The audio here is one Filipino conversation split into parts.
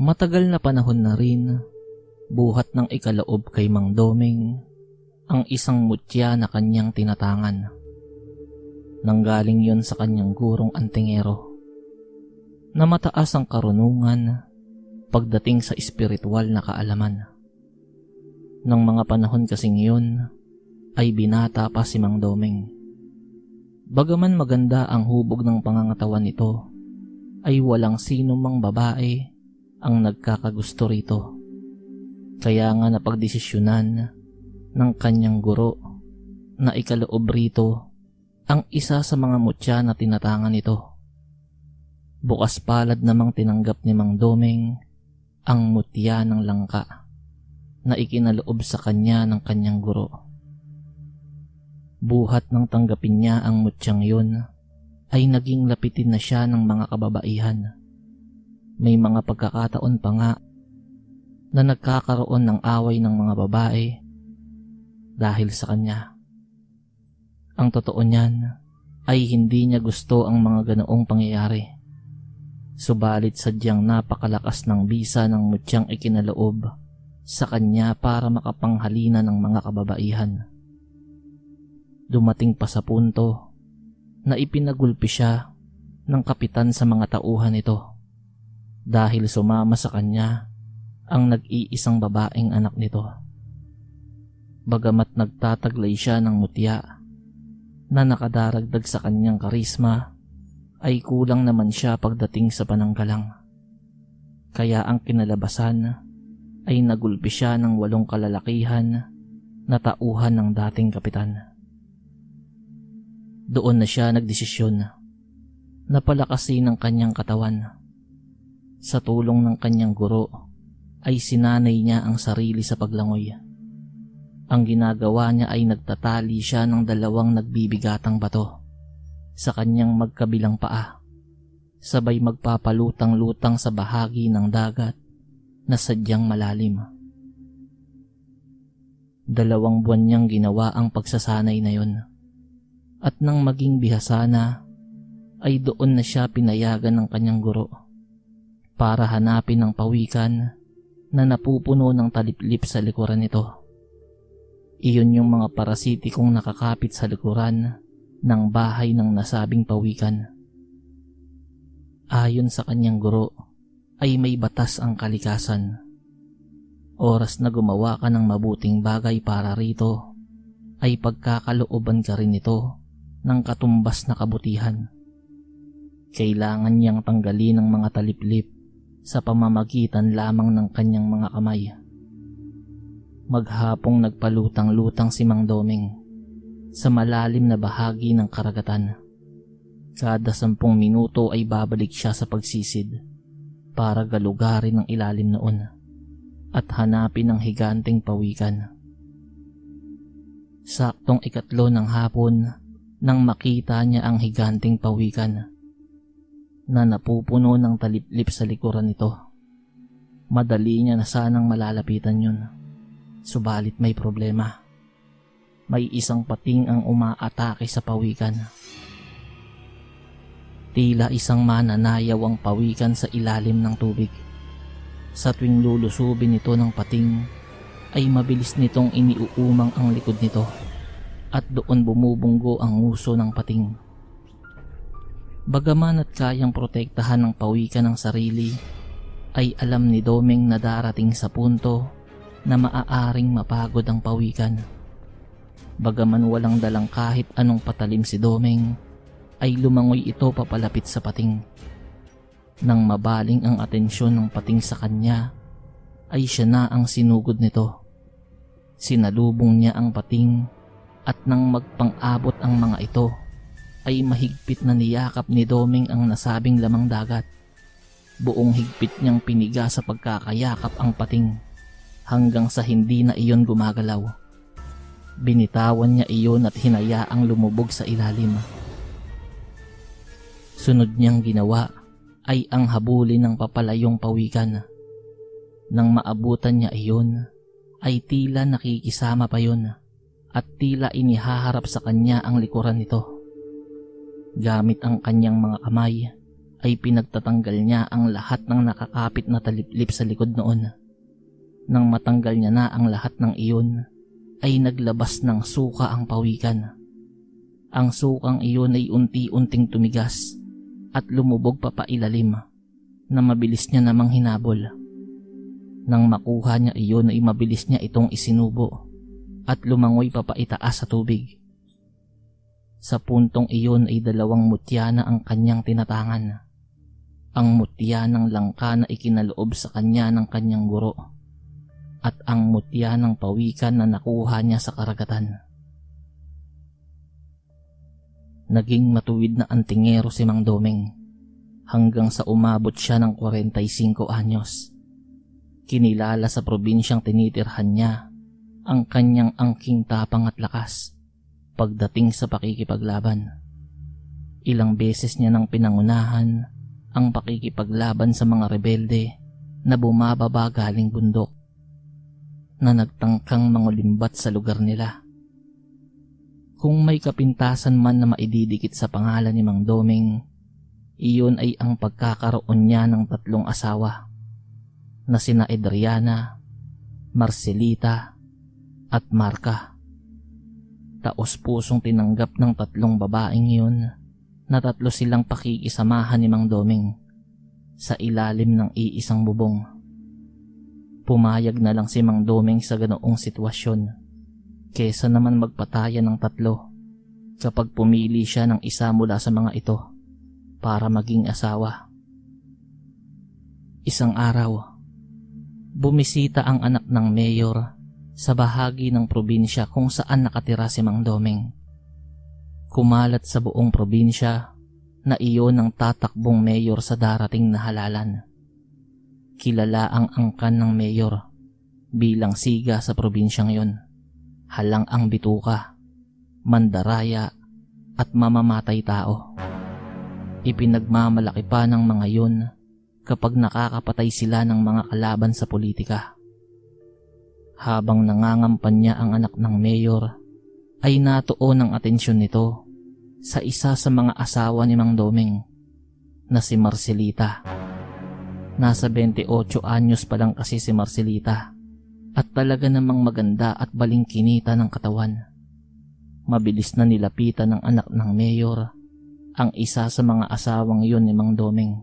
Matagal na panahon na rin, buhat ng ikalaob kay Mang Doming, ang isang mutya na kanyang tinatangan. Nanggaling yon sa kanyang gurong antingero, na mataas ang karunungan pagdating sa espiritual na kaalaman. Nang mga panahon kasing yun, ay binata pa si Mang Doming. Bagaman maganda ang hubog ng pangangatawan nito, ay walang sino mang babae ang nagkakagusto rito. Kaya nga napagdesisyonan ng kanyang guro na ikaloob rito ang isa sa mga mutya na tinatangan nito. Bukas palad namang tinanggap ni Mang Doming ang mutya ng langka na ikinaloob sa kanya ng kanyang guro. Buhat ng tanggapin niya ang mutyang yun, ay naging lapitin na siya ng mga kababaihan. May mga pagkakataon pa nga na nagkakaroon ng away ng mga babae dahil sa kanya. Ang totoo niyan ay hindi niya gusto ang mga ganoong pangyayari. Subalit sadyang napakalakas ng bisa ng mutyang ikinaloob sa kanya para makapanghalina ng mga kababaihan dumating pa sa punto na ipinagulpi siya ng kapitan sa mga tauhan nito dahil sumama sa kanya ang nag-iisang babaeng anak nito. Bagamat nagtataglay siya ng mutya na nakadaragdag sa kanyang karisma ay kulang naman siya pagdating sa pananggalang. Kaya ang kinalabasan ay nagulpi siya ng walong kalalakihan na tauhan ng dating kapitan. Doon na siya nagdesisyon na palakasin ang kanyang katawan. Sa tulong ng kanyang guro ay sinanay niya ang sarili sa paglangoy. Ang ginagawa niya ay nagtatali siya ng dalawang nagbibigatang bato sa kanyang magkabilang paa. Sabay magpapalutang-lutang sa bahagi ng dagat na sadyang malalim. Dalawang buwan niyang ginawa ang pagsasanay na yon at nang maging bihasa na, ay doon na siya pinayagan ng kanyang guro para hanapin ang pawikan na napupuno ng taliplip sa likuran nito. Iyon yung mga parasitikong nakakapit sa likuran ng bahay ng nasabing pawikan. Ayon sa kanyang guro, ay may batas ang kalikasan. Oras na gumawa ka ng mabuting bagay para rito, ay pagkakalooban ka rin ito ng katumbas na kabutihan. Kailangan niyang tanggalin ang mga taliplip sa pamamagitan lamang ng kanyang mga kamay. Maghapong nagpalutang-lutang si Mang Doming sa malalim na bahagi ng karagatan. Kada sampung minuto ay babalik siya sa pagsisid para galugarin ang ilalim noon at hanapin ang higanteng pawikan. Saktong ikatlo ng hapon nang makita niya ang higanting pawikan na napupuno ng taliplip sa likuran nito. Madali niya na sanang malalapitan yun. Subalit may problema. May isang pating ang umaatake sa pawikan. Tila isang mananayaw ang pawikan sa ilalim ng tubig. Sa tuwing lulusubin nito ng pating, ay mabilis nitong iniuumang ang likod nito at doon bumubunggo ang uso ng pating. Bagaman at kayang protektahan ng pawikan ng sarili, ay alam ni Doming na darating sa punto na maaaring mapagod ang pawikan. Bagaman walang dalang kahit anong patalim si Doming, ay lumangoy ito papalapit sa pating. Nang mabaling ang atensyon ng pating sa kanya, ay siya na ang sinugod nito. Sinalubong niya ang pating at nang magpang-abot ang mga ito ay mahigpit na niyakap ni Doming ang nasabing lamang dagat. Buong higpit niyang piniga sa pagkakayakap ang pating hanggang sa hindi na iyon gumagalaw. Binitawan niya iyon at hinayaang lumubog sa ilalim. Sunod niyang ginawa ay ang habulin ng papalayong pawikan. Nang maabutan niya iyon, ay tila nakikisama pa yun at tila inihaharap sa kanya ang likuran nito. Gamit ang kanyang mga kamay ay pinagtatanggal niya ang lahat ng nakakapit na taliplip sa likod noon. Nang matanggal niya na ang lahat ng iyon, ay naglabas ng suka ang pawikan. Ang sukang iyon ay unti-unting tumigas at lumubog pa pailalim na mabilis niya namang hinabol. Nang makuha niya iyon ay mabilis niya itong isinubo at lumangoy pa paitaas sa tubig. Sa puntong iyon ay dalawang mutya na ang kanyang tinatangan. Ang mutya ng langka na ikinaloob sa kanya ng kanyang guro at ang mutya ng pawikan na nakuha niya sa karagatan. Naging matuwid na antingero si Mang Doming hanggang sa umabot siya ng 45 anyos. Kinilala sa probinsyang tinitirhan niya ang kanyang angking tapang at lakas pagdating sa pakikipaglaban. Ilang beses niya nang pinangunahan ang pakikipaglaban sa mga rebelde na bumababa galing bundok na nagtangkang mangulimbat sa lugar nila. Kung may kapintasan man na maididikit sa pangalan ni Mang Doming, iyon ay ang pagkakaroon niya ng tatlong asawa na sina Adriana, Marcelita at Marca. Taos pusong tinanggap ng tatlong babaeng yun na tatlo silang pakikisamahan ni Mang Doming sa ilalim ng iisang bubong. Pumayag na lang si Mang Doming sa ganoong sitwasyon kesa naman magpatayan ng tatlo kapag pumili siya ng isa mula sa mga ito para maging asawa. Isang araw, bumisita ang anak ng mayor sa bahagi ng probinsya kung saan nakatira si Mang Doming. Kumalat sa buong probinsya na iyon ang tatakbong mayor sa darating na halalan. Kilala ang angkan ng mayor bilang siga sa probinsyang yon. Halang ang bituka, mandaraya at mamamatay tao. Ipinagmamalaki pa ng mga yun kapag nakakapatay sila ng mga kalaban sa politika. Habang nangangampan niya ang anak ng mayor, ay natuon ang atensyon nito sa isa sa mga asawa ni Mang Doming na si Marcelita. Nasa 28 anyos pa lang kasi si Marcelita at talaga namang maganda at balingkinita ng katawan. Mabilis na nilapitan ng anak ng mayor ang isa sa mga asawang yun ni Mang Doming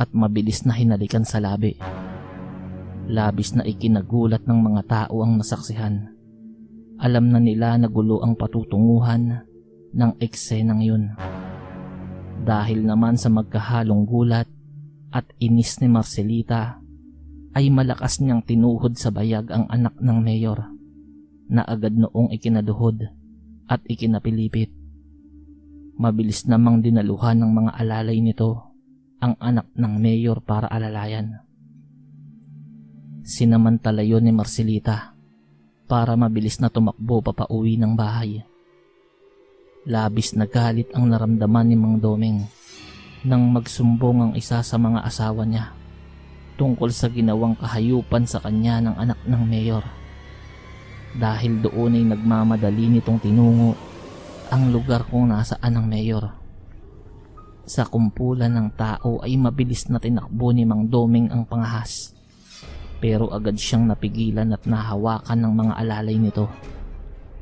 at mabilis na hinalikan sa labi. Labis na ikinagulat ng mga tao ang nasaksihan. Alam na nila na gulo ang patutunguhan ng eksenang yun. Dahil naman sa magkahalong gulat at inis ni Marcelita, ay malakas niyang tinuhod sa bayag ang anak ng mayor na agad noong ikinaduhod at ikinapilipit. Mabilis namang dinaluhan ng mga alalay nito ang anak ng mayor para alalayan. Sinamantala yon ni Marcelita para mabilis na tumakbo papauwi ng bahay. Labis na galit ang naramdaman ni Mang Doming nang magsumbong ang isa sa mga asawa niya tungkol sa ginawang kahayupan sa kanya ng anak ng mayor. Dahil doon ay nagmamadali nitong tinungo ang lugar kung nasaan ang mayor. Sa kumpulan ng tao ay mabilis na tinakbo ni Mang Doming ang pangahas. Pero agad siyang napigilan at nahawakan ng mga alalay nito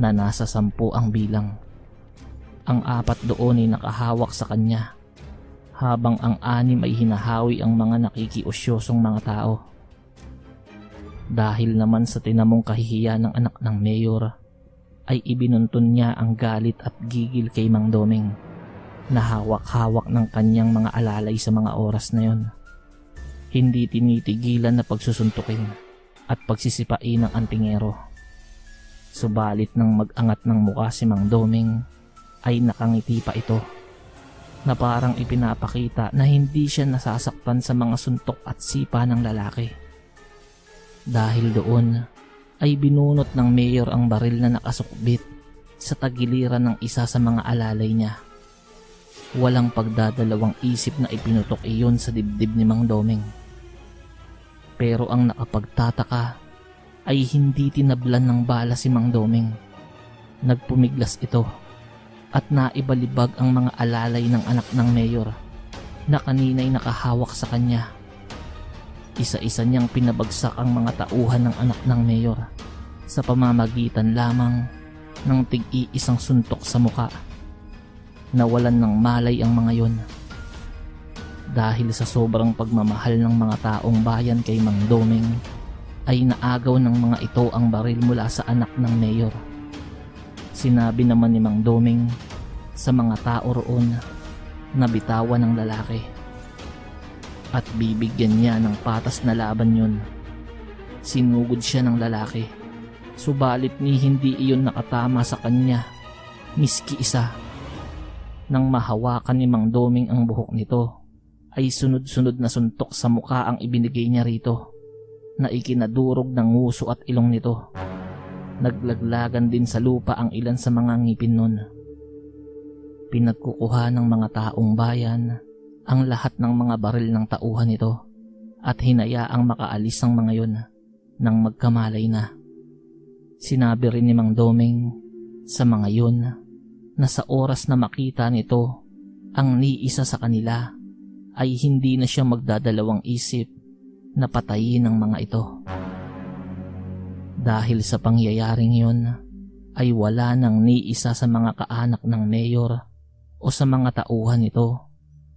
na nasa sampu ang bilang. Ang apat doon ay nakahawak sa kanya habang ang anim ay hinahawi ang mga nakikiusyosong mga tao. Dahil naman sa tinamong kahihiya ng anak ng mayor, ay ibinuntun niya ang galit at gigil kay Mang Doming na hawak-hawak ng kanyang mga alalay sa mga oras na yon. Hindi tinitigilan na pagsusuntukin at pagsisipain ng antingero. Subalit nang mag-angat ng mukha si Mang Doming ay nakangiti pa ito na parang ipinapakita na hindi siya nasasaktan sa mga suntok at sipa ng lalaki. Dahil doon ay binunot ng mayor ang baril na nakasukbit sa tagiliran ng isa sa mga alalay niya. Walang pagdadalawang isip na ipinutok iyon sa dibdib ni Mang Doming. Pero ang nakapagtataka ay hindi tinablan ng bala si Mang Doming. Nagpumiglas ito at naibalibag ang mga alalay ng anak ng mayor na kanina'y nakahawak sa kanya. Isa-isa niyang pinabagsak ang mga tauhan ng anak ng mayor sa pamamagitan lamang ng tig-iisang suntok sa muka. Nawalan ng malay ang mga yon. Dahil sa sobrang pagmamahal ng mga taong bayan kay Mang Doming, ay naagaw ng mga ito ang baril mula sa anak ng mayor. Sinabi naman ni Mang Doming sa mga tao roon na bitawan ng lalaki at bibigyan niya ng patas na laban yun. Sinugod siya ng lalaki, subalit ni hindi iyon nakatama sa kanya, miski isa. Nang mahawakan ni Mang Doming ang buhok nito, ay sunod-sunod na suntok sa muka ang ibinigay niya rito, na ikinadurog ng nguso at ilong nito. Naglaglagan din sa lupa ang ilan sa mga ngipin nun. Pinagkukuha ng mga taong bayan ang lahat ng mga baril ng tauhan nito at hinayaang makaalis ang mga yon nang magkamalay na. Sinabi rin ni Mang Doming sa mga yon na sa oras na makita nito ang niisa sa kanila ay hindi na siya magdadalawang isip na patayin ng mga ito. Dahil sa pangyayaring yon ay wala nang niisa sa mga kaanak ng mayor o sa mga tauhan nito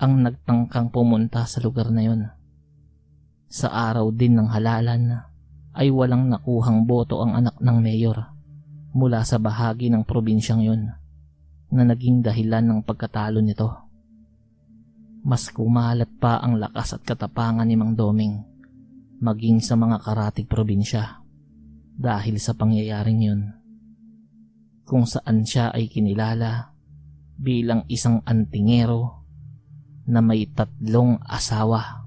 ang nagtangkang pumunta sa lugar na yon. Sa araw din ng halalan ay walang nakuhang boto ang anak ng mayor mula sa bahagi ng probinsyang yon na naging dahilan ng pagkatalo nito. Mas kumalat pa ang lakas at katapangan ni Mang Doming maging sa mga karatig probinsya dahil sa pangyayaring yun. Kung saan siya ay kinilala bilang isang antingero na may tatlong asawa.